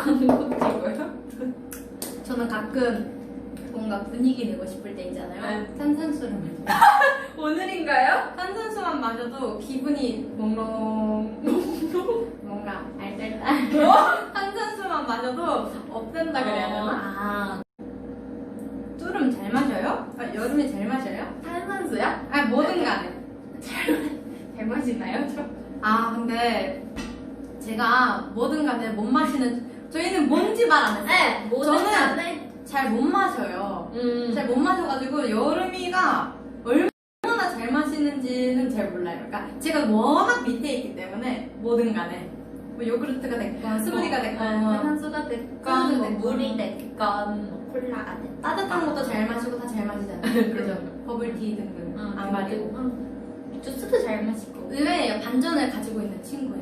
광고 찍어요? 저는 가끔 뭔가 분위기 내고 싶을 때 있잖아요. 네. 탄산수를 마셔요. 오늘인가요? 탄산수만 마셔도 기분이 몽롱 뭔가 알딸딸 뭐? 탄산수만 마셔도 업된다 그래야 되나? 아, 뚜름 잘 마셔요? 아, 여름에 잘 마셔요? 탄산수야? 아 뭐든 간에 잘 마시나요? 저? 아 근데 제가 뭐든 간에 못 마시는 저희는 뭔지 말 안 했어요 네, 저는. 잘 못 마셔요 음. 잘 못 마셔가지고 여름이가 얼마나 잘 마시는지는 잘 몰라요 그러니까 제가 워낙 밑에 있기 때문에 뭐든 간에 뭐 요구르트가 됐건 스무디가 됐건 탄산수가 됐건, 탄산수 뭐 됐건. 물이 됐건, 뭐 콜라가 됐건. 따뜻한 것도 잘 마시고 다 잘 마시잖아요 그죠? 버블티 등등 응, 안 가리고 응. 주스도 잘 마시고. 의외예요 반전을 가지고 있는 친구예요